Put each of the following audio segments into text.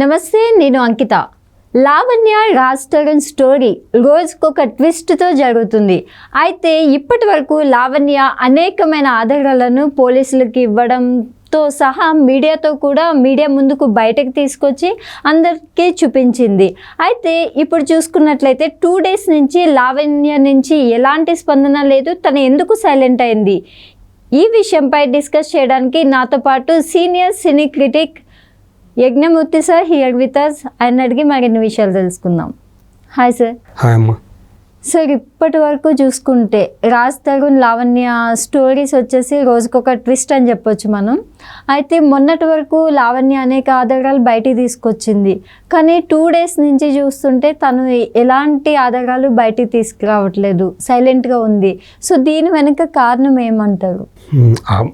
నమస్తే నేను అంకిత. లావణ్య రాజ్ తరుణ్ స్టోరీ రోజుకొక ట్విస్ట్తో జరుగుతుంది. అయితే ఇప్పటి వరకు లావణ్య అనేకమైన ఆధారాలను పోలీసులకు ఇవ్వడంతో సహా మీడియాతో కూడా మీడియా ముందుకు బయటకు తీసుకొచ్చి అందరికీ చూపించింది. అయితే ఇప్పుడు చూసుకున్నట్లయితే టూ డేస్ నుంచి లావణ్య నుంచి ఎలాంటి స్పందన లేదు తను ఎందుకు సైలెంట్ అయింది? ఈ విషయంపై డిస్కస్ చేయడానికి నాతో పాటు senior cine critic Yagnamurthy sir here with us ఆయన అడిగి మరిన్ని విషయాలు తెలుసుకుందాం. హాయ్ సార్ హాయ్ అమ్మా. సార్ ఇప్పటి వరకు చూసుకుంటే రాజ్ తరుణ్ లావణ్య స్టోరీస్ వచ్చేసి రోజుకొక ట్విస్ట్ అని చెప్పొచ్చు మనం. అయితే మొన్నటి వరకు లావణ్య అనేక ఆధారాలు బయటికి తీసుకొచ్చింది. కానీ టూ డేస్ నుంచి చూస్తుంటే తను ఎలాంటి ఆధారాలు బయటికి తీసుకురావట్లేదు. సైలెంట్గా ఉంది. సో దీని వెనుక కారణం ఏమంటారు?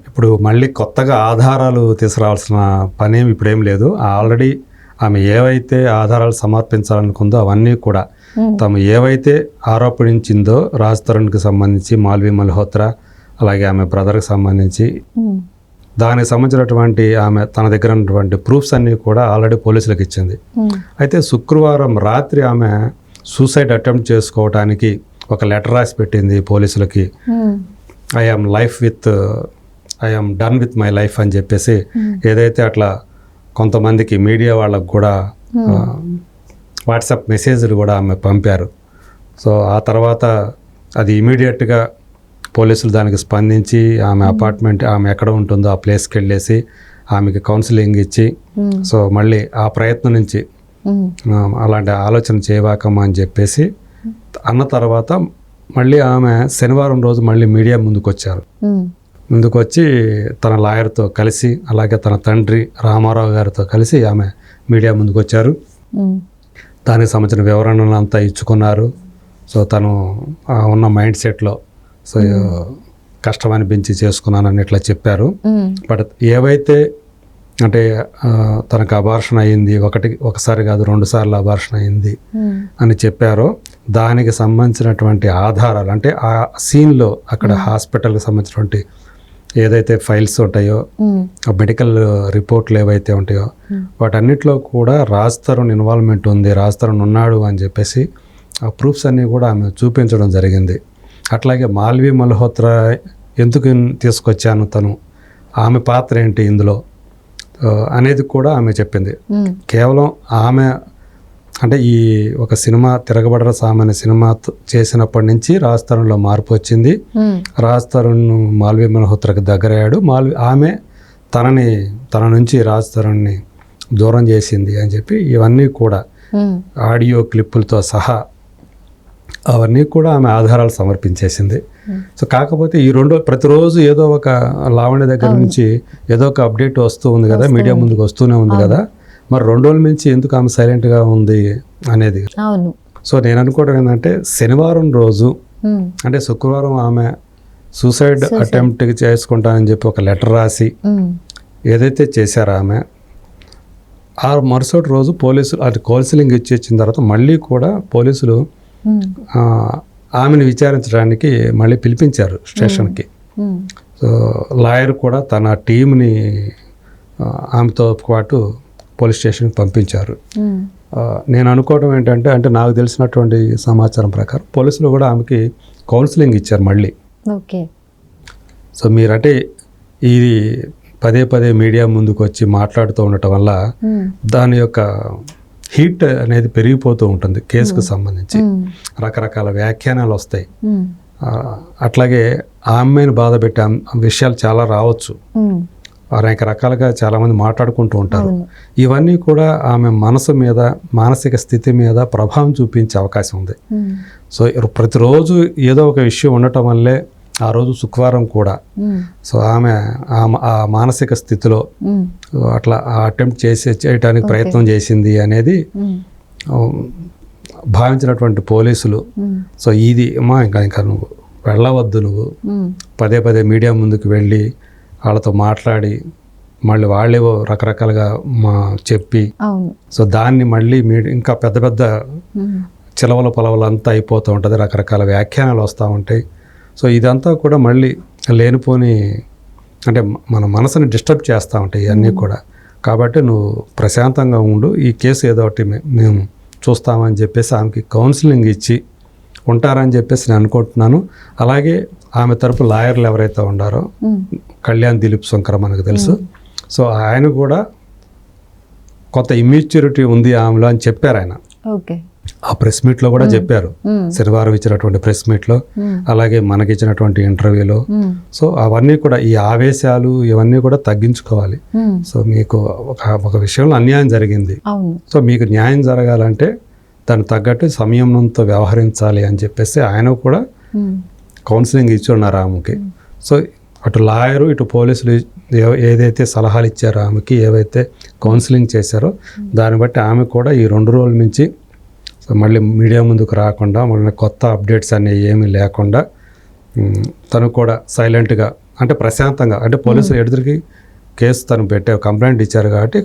ఇప్పుడు మళ్ళీ కొత్తగా ఆధారాలు తీసుకురావాల్సిన పనేం ఇప్పుడేం లేదు. ఆల్రెడీ ఆమె ఏవైతే ఆధారాలు సమర్పించాలనుకుందో అవన్నీ కూడా తాము ఏవైతే ఆరోపించిందో రాజ్ తరుణ్కి సంబంధించి మాల్వి మల్హోత్రా అలాగే ఆమె బ్రదర్కి సంబంధించి దానికి సంబంధించినటువంటి ఆమె తన దగ్గర ఉన్నటువంటి ప్రూఫ్స్ అన్నీ కూడా ఆల్రెడీ పోలీసులకు ఇచ్చింది. అయితే శుక్రవారం రాత్రి ఆమె సూసైడ్ అటెంప్ట్ చేసుకోవడానికి ఒక లెటర్ రాసి పెట్టింది పోలీసులకి. ఉమ్, I am life with I am done with my life అని చెప్పేసి ఏదైతే అట్లా కొంతమందికి మీడియా వాళ్ళకు కూడా వాట్సాప్ మెసేజ్లు కూడా ఆమె పంపారు. సో ఆ తర్వాత అది ఇమీడియట్గా పోలీసులు దానికి స్పందించి ఆమె అపార్ట్మెంట్ ఆమె ఎక్కడ ఉంటుందో ఆ ప్లేస్కి వెళ్ళేసి ఆమెకి కౌన్సిలింగ్ ఇచ్చి ఉమ్, సో మళ్ళీ ఆ ప్రయత్నం నుంచి అలాంటి ఆలోచన చేయవాకమ్మా అని చెప్పేసి అన్న తర్వాత మళ్ళీ ఆమె శనివారం రోజు మళ్ళీ మీడియా ముందుకు వచ్చారు ఉమ్, ముందుకు వచ్చి తన లాయర్తో కలిసి అలాగే తన తండ్రి రామారావు గారితో కలిసి ఆమె మీడియా ముందుకు వచ్చారు దానికి సంబంధించిన వివరణలు అంతా ఇచ్చుకున్నారు. సో తను ఉన్న మైండ్ సెట్లో సో కష్టం అనిపించి చేసుకున్నానని ఇట్లా చెప్పారు. బట్ ఏవైతే అంటే తనకు అబార్షన్ అయింది ఒకటి ఒకసారి కాదు రెండు సార్లు అబార్షన్ అయింది అని చెప్పారో దానికి సంబంధించినటువంటి ఆధారాలు అంటే ఆ సీన్లో అక్కడ హాస్పిటల్కి సంబంధించినటువంటి ఏదైతే ఫైల్స్ ఉంటాయో మెడికల్ రిపోర్ట్లు ఏవైతే ఉంటాయో. వాటన్నిటిలో కూడా రాజ్ తరుణ్ ఇన్వాల్వ్మెంట్ ఉంది రాజ్ తరుణ్ ఉన్నాడు అని చెప్పేసి ఆ ప్రూఫ్స్ అన్నీ కూడా ఆమె చూపించడం జరిగింది. అట్లాగే మాల్వి మల్హోత్రా ఎందుకు తీసుకొచ్చాను తను ఆమె పాత్ర ఏంటి ఇందులో అనేది కూడా ఆమె చెప్పింది. కేవలం ఆమె అంటే ఈ ఒక సినిమా తిరగబడర సామాన్య సినిమా చేసినప్పటి నుంచి రాజ్ తరుణ్లో మార్పు వచ్చింది. రాజ్ తరుణ్ మాల్వి మల్హోత్రాకి దగ్గరయ్యాడు. మాల్వి ఆమె తనని తన నుంచి రాజ్ తరుణ్ని దూరం చేసింది అని చెప్పి ఇవన్నీ కూడా ఆడియో క్లిప్పులతో సహా అవన్నీ కూడా ఆమె ఆధారాలు సమర్పించేసింది. సో కాకపోతే ఈ రెండు ప్రతిరోజు ఏదో ఒక లావణ్య దగ్గర నుంచి ఏదో ఒక అప్డేట్ వస్తూ ఉంది కదా మీడియా ముందుకు వస్తూనే ఉంది కదా. మరి రెండు రోజుల నుంచి ఎందుకు ఆమె సైలెంట్గా ఉంది అనేది. అవును. సో నేను అనుకోవడం ఏంటంటే శనివారం రోజు అంటే శుక్రవారం ఆమె సూసైడ్ అటెంప్ట్ చేసుకుంటానని చెప్పి ఒక లెటర్ రాసి ఏదైతే చేశారో ఆమె ఆ మరుసటి రోజు పోలీసులు అది కౌన్సిలింగ్ ఇచ్చి ఇచ్చిన తర్వాత మళ్ళీ కూడా పోలీసులు ఆమెను విచారించడానికి మళ్ళీ పిలిపించారు స్టేషన్కి. సో లాయర్ కూడా తన టీంని ఆమెతో పాటు పోలీస్ స్టేషన్కి పంపించారు. నేను అనుకోవడం ఏంటంటే అంటే నాకు తెలిసినటువంటి సమాచారం ప్రకారం పోలీసులు కూడా ఆమెకి కౌన్సిలింగ్ ఇచ్చారు మళ్ళీ. ఓకే. సో మీరంటే ఇది పదే పదే మీడియా ముందుకు వచ్చి మాట్లాడుతూ ఉండటం వల్ల దాని యొక్క హీట్ అనేది పెరిగిపోతూ ఉంటుంది కేసుకు సంబంధించి. రకరకాల వ్యాఖ్యానాలు వస్తాయి. అట్లాగే ఆ అమ్మాయిని బాధ పెట్టే విషయాలు చాలా రావచ్చు. అనేక రకాలుగా చాలామంది మాట్లాడుకుంటూ ఉంటారు. ఇవన్నీ కూడా ఆమె మనసు మీద మానసిక స్థితి మీద ప్రభావం చూపించే అవకాశం ఉంది. సో ప్రతిరోజు ఏదో ఒక విషయం ఉండటం వల్లే ఆ రోజు శుక్రవారం కూడా సో ఆమె ఆ మ- మానసిక స్థితిలో అట్లా అటెంప్ట్ చేసి చేయడానికి ప్రయత్నం చేసింది అనేది భావించినటువంటి పోలీసులు. సో ఇది అమ్మా ఇంకా ఇంకా నువ్వు వెళ్ళవద్దు నువ్వు. పదే పదే మీడియా ముందుకు వెళ్ళి వాళ్ళతో మాట్లాడి మళ్ళీ వాళ్ళేవో రకరకాలుగా మా చెప్పి సో దాన్ని మళ్ళీ మీడి ఇంకా పెద్ద పెద్ద చిలవల పొలవలు అంతా అయిపోతూ ఉంటుంది రకరకాల వ్యాఖ్యానాలు వస్తూ ఉంటాయి. సో ఇదంతా కూడా మళ్ళీ లేనిపోని అంటే మన మనసుని డిస్టర్బ్ చేస్తూ ఉంటాయి ఇవన్నీ కూడా. కాబట్టి నువ్వు ప్రశాంతంగా ఉండు ఈ కేసు ఏదో ఒకటి మే- మేము చూస్తామని చెప్పేసి ఆమెకి కౌన్సిలింగ్ ఇచ్చి ఉంటారని చెప్పేసి నేను అనుకుంటున్నాను. అలాగే ఆమె తరపు లాయర్లు ఎవరైతే ఉండారో కళ్యాణ్ దిలీప్ శంకర్ మనకు తెలుసు. సో ఆయన కూడా కొంత ఇమ్యూచ్యూరిటీ ఉంది ఆమెలో అని చెప్పారు ఆయన. ఓకే. ఆ ప్రెస్ మీట్లో కూడా చెప్పారు. శనివారం ఇచ్చినటువంటి ప్రెస్ మీట్లో అలాగే మనకి ఇచ్చినటువంటి ఇంటర్వ్యూలో సో అవన్నీ కూడా ఈ ఆవేశాలు ఇవన్నీ కూడా తగ్గించుకోవాలి. సో మీకు ఒక ఒక విషయంలో అన్యాయం జరిగింది. సో మీకు న్యాయం జరగాలంటే దానికి తగ్గట్టు సంయమనంతో వ్యవహరించాలి అని చెప్పేసి ఆయన కూడా కౌన్సిలింగ్ ఇచ్చి ఉన్నారు ఆమెకి. సో అటు లాయరు ఇటు పోలీసులు ఏ- ఏదైతే సలహాలు ఇచ్చారో ఆమెకి ఏవైతే కౌన్సిలింగ్ చేశారో దాన్ని బట్టి ఆమె కూడా ఈ రెండు రోజుల నుంచి మళ్ళీ మీడియా ముందుకు రాకుండా మళ్ళీ కొత్త అప్డేట్స్ అనేవి ఏమీ లేకుండా తను కూడా సైలెంట్గా అంటే ప్రశాంతంగా అంటే పోలీసులు ఎదురికి కేసు తను పెట్టే కంప్లైంట్ ఇచ్చారు కాబట్టి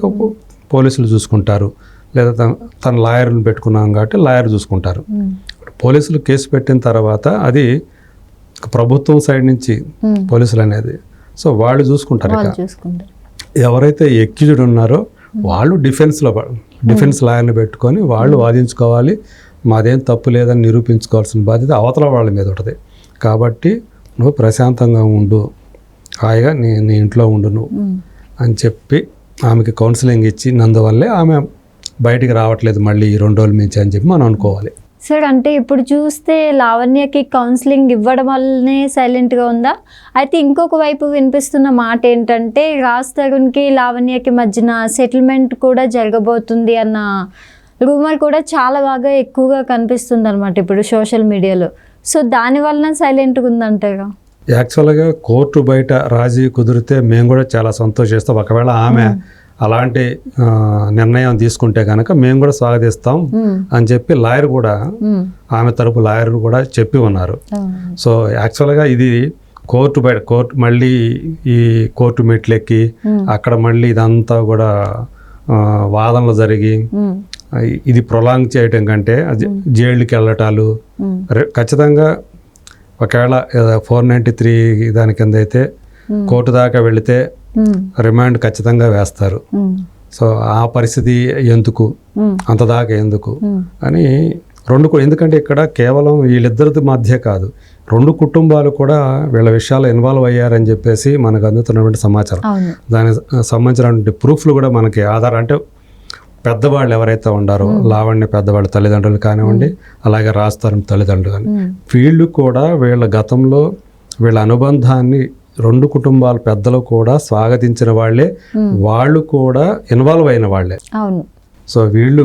పోలీసులు చూసుకుంటారు. లేదా తన తన లాయర్ని పెట్టుకున్నాం కాబట్టి లాయర్ చూసుకుంటారు. పోలీసులు కేసు పెట్టిన తర్వాత అది ప్రభుత్వం సైడ్ నుంచి పోలీసులు అనేది సో వాళ్ళు చూసుకుంటారు ఇక. ఎవరైతే ఎక్యూజ్డ్ ఉన్నారో వాళ్ళు డిఫెన్స్లో డిఫెన్స్ లాయర్ని పెట్టుకొని వాళ్ళు వాదించుకోవాలి. మాదేం తప్పు లేదని నిరూపించుకోవాల్సిన బాధ్యత అవతల వాళ్ళ మీద ఉంటుంది. కాబట్టి నువ్వు ప్రశాంతంగా ఉండు. హాయిగా నీ నీ ఇంట్లో ఉండు నువ్వు. అని చెప్పి ఆమెకి కౌన్సిలింగ్ ఇచ్చి నందువల్లే ఆమె బయటికి రావట్లేదు మళ్ళీ ఈ రెండు రోజుల నుంచి అని చెప్పి మనం అనుకోవాలి. సార్ అంటే ఇప్పుడు చూస్తే లావణ్యకి కౌన్సిలింగ్ ఇవ్వడం వల్లనే సైలెంట్గా ఉందా? అయితే ఇంకొక వైపు వినిపిస్తున్న మాట ఏంటంటే రాజ్ తరుణ్కి లావణ్యకి మధ్యన సెటిల్మెంట్ కూడా జరగబోతుంది అన్న రూమర్ కూడా చాలా బాగా ఎక్కువగా కనిపిస్తుంది అనమాట ఇప్పుడు సోషల్ మీడియాలో సో దాని వలన సైలెంట్గా ఉందంటారా యాక్చువల్గా కోర్టు బయట రాజీ కుదిరితే మేము కూడా చాలా సంతోషిస్తాం. ఒకవేళ ఆమె అలాంటి నిర్ణయం తీసుకుంటే కనుక మేము కూడా స్వాగతిస్తాం అని చెప్పి లాయర్ కూడా ఆమె తరపు లాయర్ కూడా చెప్పి ఉన్నారు. సో యాక్చువల్గా ఇది కోర్టు బయట కోర్టు మళ్ళీ ఈ కోర్టు మెట్లెక్కి అక్కడ మళ్ళీ ఇదంతా కూడా వాదనలు జరిగి ఇది ప్రొలాంగ్ చేయటం కంటే జైలుకి వెళ్ళటాలు. ఖచ్చితంగా ఒకవేళ ఫోర్ నైంటీ త్రీ దాని కింద అయితే. కోర్టు దాకా వెళితే రిమాండ్ ఖచ్చితంగా వేస్తారు. సో ఆ పరిస్థితి ఎందుకు? ఉమ్, అంత దాకా ఎందుకు? అని రెండు ఎందుకంటే ఇక్కడ కేవలం వీళ్ళిద్దరి మధ్య కాదు. రెండు కుటుంబాలు కూడా వీళ్ళ విషయాలు ఇన్వాల్వ్ అయ్యారని చెప్పేసి మనకు అందుతున్నటువంటి సమాచారం. దానికి సంబంధించినటువంటి ప్రూఫ్లు కూడా మనకి ఆధార్ అంటే పెద్దవాళ్ళు ఎవరైతే ఉండారో లావణ్య పెద్దవాళ్ళ తల్లిదండ్రులు కానివ్వండి అలాగే రాస్తారు తల్లిదండ్రులు కానీ వీళ్ళు కూడా వీళ్ళ గతంలో వీళ్ళ అనుబంధాన్ని రెండు కుటుంబాల పెద్దలు కూడా స్వాగతించిన వాళ్ళే. వాళ్ళు కూడా ఇన్వాల్వ్ అయిన వాళ్ళే. సో వీళ్ళు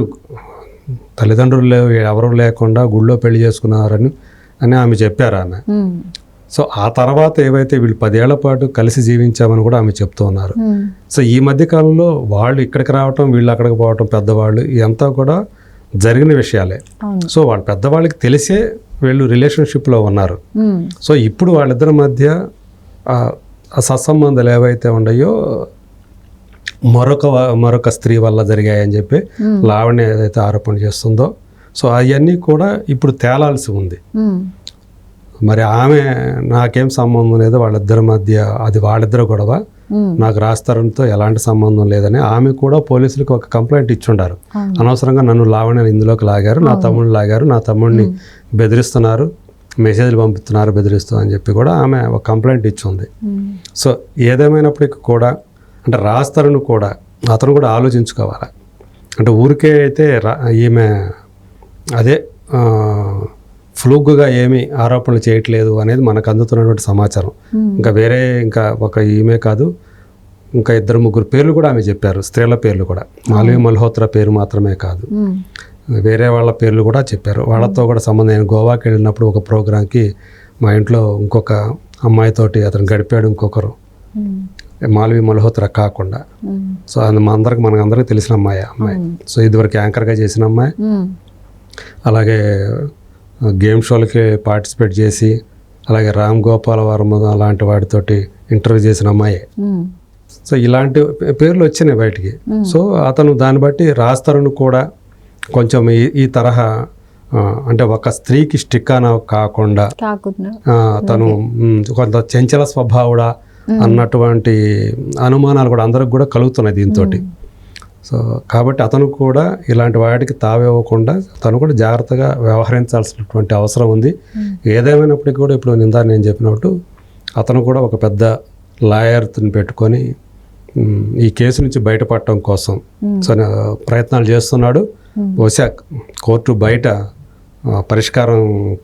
తల్లిదండ్రులు ఎవరు లేకుండా గుళ్ళో పెళ్ళి చేసుకున్నారని అని ఆమె చెప్పారు ఆమె. సో ఆ తర్వాత ఏవైతే వీళ్ళు పదేళ్ళ పాటు కలిసి జీవించామని కూడా ఆమె చెప్తూ ఉన్నారు. సో ఈ మధ్య కాలంలో వాళ్ళు ఇక్కడికి రావటం వీళ్ళు అక్కడికి పోవటం పెద్దవాళ్ళు ఇదంతా కూడా జరిగిన విషయాలే. సో వాళ్ళ పెద్దవాళ్ళకి తెలిసే వీళ్ళు రిలేషన్షిప్లో ఉన్నారు. సో ఇప్పుడు వాళ్ళిద్దరి మధ్య సత్సంబంధాలు ఏవైతే ఉన్నాయో మరొక మరొక స్త్రీ వల్ల జరిగాయని చెప్పి లావణ్య ఏదైతే ఆరోపణ చేస్తుందో సో అవన్నీ కూడా ఇప్పుడు తేలాల్సి ఉంది. మరి ఆమె నాకేం సంబంధం లేదు వాళ్ళిద్దరి మధ్య అది వాళ్ళిద్దరు గొడవ. నాకు రాస్తారంతో ఎలాంటి సంబంధం లేదని ఆమె కూడా పోలీసులకు ఒక కంప్లైంట్ ఇచ్చుండారు. అనవసరంగా నన్ను లావణ్య ఇందులోకి లాగారు నా తమ్ముడిని లాగారు నా తమ్ముడిని బెదిరిస్తున్నారు. మెసేజ్లు పంపిస్తున్నారు బెదిరిస్తూ అని చెప్పి కూడా ఆమె ఒక కంప్లైంట్ ఇచ్చింది. ఉమ్, సో ఏదేమైనప్పటికీ కూడా అంటే రాస్తారని కూడా అతను కూడా ఆలోచించుకోవాలి. అంటే ఊరికే అయితే రా ఈమె అదే ఫ్లూగ్గా ఏమీ ఆరోపణలు చేయట్లేదు అనేది మనకు అందుతున్నటువంటి సమాచారం. ఉమ్, ఇంకా వేరే ఇంకా ఒక ఈమె కాదు ఇంకా ఇద్దరు ముగ్గురు పేర్లు కూడా ఆమె చెప్పారు. స్త్రీల పేర్లు కూడా. మాల్వి మల్హోత్రా పేరు మాత్రమే కాదు. వేరే వాళ్ళ పేర్లు కూడా చెప్పారు. వాళ్ళతో కూడా సంబంధం నేను గోవాకి వెళ్ళినప్పుడు ఒక ప్రోగ్రాంకి మా ఇంట్లో ఇంకొక అమ్మాయితోటి అతను గడిపాడు ఇంకొకరు. మాల్వి మల్హోత్రా కాకుండా. సో అది మా అందరికి మనకు అందరికి తెలిసిన అమ్మాయి అమ్మాయి. సో ఇదివరకు యాంకర్గా చేసిన అమ్మాయి. అలాగే గేమ్ షోలకి పార్టిసిపేట్ చేసి అలాగే రామ్ గోపాల వర్మ అలాంటి వాటితోటి ఇంటర్వ్యూ చేసిన అమ్మాయి. సో ఇలాంటి పేర్లు వచ్చినాయి బయటికి. సో అతను దాన్ని బట్టి రాస్తారని కూడా కొంచెం ఈ ఈ తరహా అంటే ఒక స్త్రీకి స్టిక్ అన కాకుండా. తను కొంత చంచల స్వభావుడా అన్నటువంటి అనుమానాలు కూడా అందరికి కూడా కలుగుతున్నాయి దీంతో సో కాబట్టి అతను కూడా ఇలాంటి వాటికి తావివ్వకుండా తను కూడా జాగ్రత్తగా వ్యవహరించాల్సినటువంటి అవసరం ఉంది. ఏదేమైనప్పటికీ కూడా ఇప్పుడు నిందా నేను చెప్పినట్టు అతను కూడా ఒక పెద్ద లాయర్ని పెట్టుకొని ఈ కేసు నుంచి బయటపడటం కోసం సో ప్రయత్నాలు చేస్తున్నాడు. బహుశా కోర్టు బయట పరిష్కారం